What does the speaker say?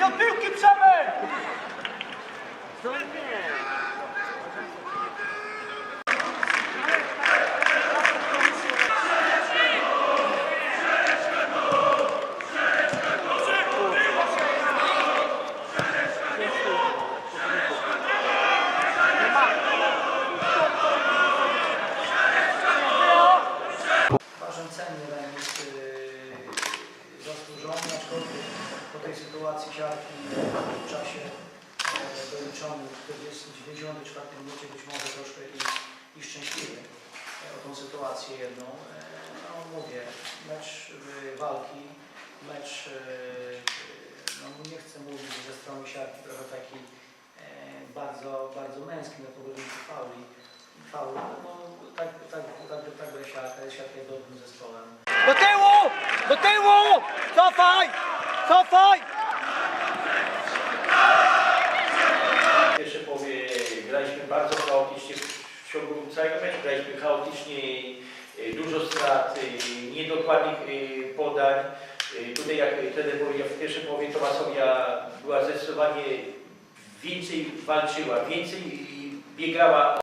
Do piłki Przemek! Tej sytuacji siarki w czasie e, doliczonym w 40, 94 minucie być może troszkę i, i szczęśliwy e, o tą sytuację jedną. E, no mówię, mecz e, walki, mecz, e, no nie chcę mówić ze strony siarki trochę taki e, bardzo, bardzo męski na pojedynku fauli. Faul, no tak, tak, tak, tak gra siarka, siarka jest dobrym zespołem. Do tyłu! Do tyłu! Cofaj! Cofaj! W pierwszej połowie graliśmy bardzo chaotycznie w ciągu całego meczu. Graliśmy chaotycznie, y, dużo strat, y, niedokładnych y, podań. Tutaj jak trener powiedział, w pierwszej połowie Tomasowia była zdecydowanie więcej walczyła, więcej biegała